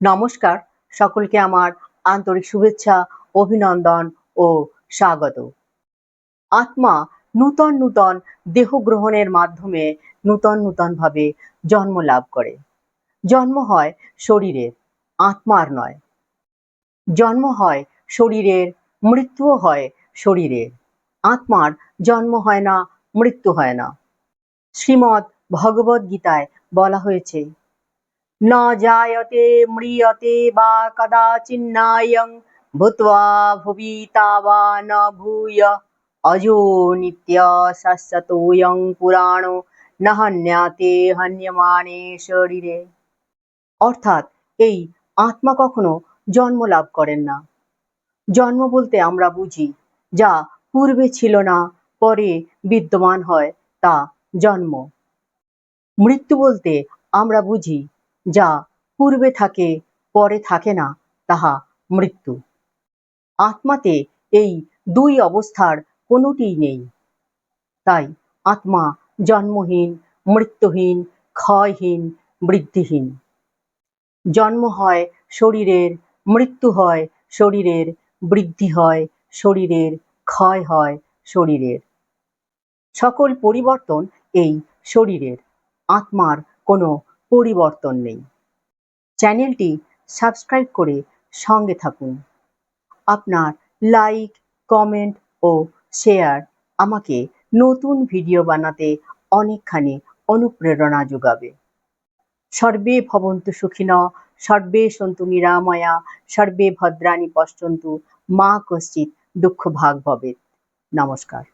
নমস্কার, সকলকে আমার আন্তরিক শুভেচ্ছা, অভিনন্দন ও স্বাগত। আত্মা নূতন নূতন দেহ গ্রহণের মাধ্যমে নূতন নূতন ভাবে জন্ম লাভ করে। জন্ম হয় শরীরের, আত্মার নয়। জন্ম হয় শরীরের, মৃত্যুও হয় শরীরের। আত্মার জন্ম হয় না, মৃত্যু হয় না। শ্রীমৎ ভগবদ গীতায় বলা হয়েছে ন জায়তে ম্রিয়তে বা কদাচিন্নায়ং ভূত্বা ভুবি তাবা ভূয় অজো নিত্য শাশ্বতোয়ং পুরাণো ন হন্যাতে হন্যমানে শরীরে অর্থাৎ এই আত্মা কখনো জন্ম লাভ করেন না। জন্ম বলতে আমরা বুঝি, যা পূর্বে ছিল না, পরে বিদ্যমান হয়, তা জন্ম। মৃত্যু বলতে আমরা বুঝি যা পূর্বে থাকে, পরে থাকে না, তাহা মৃত্যু। আত্মাতে এই দুই অবস্থার কোনোটিই নেই। তাই আত্মা জন্মহীন, মৃত্যুহীন, ক্ষয়হীন, বৃদ্ধিহীন। জন্ম হয় শরীরের, মৃত্যু হয় শরীরের, বৃদ্ধি হয় শরীরের, ক্ষয় হয় শরীরের। সকল পরিবর্তন এই শরীরের। আত্মার কোনো পরিবর্তন নেই। চ্যানেলটি সাবস্ক্রাইব করে সঙ্গে থাকুন। আপনার লাইক, কমেন্ট ও শেয়ার আমাকে নতুন ভিডিও বানাতে অনেকখানি অনুপ্রেরণা যোগাবে। সর্বে ভবন্তু সুখিন, সর্বে সন্তু নিরাময়া, সর্বে ভদ্রাণী পশ্যন্তু মা কশ্চিৎ দুঃখ ভাগ ভবেত নমস্কার।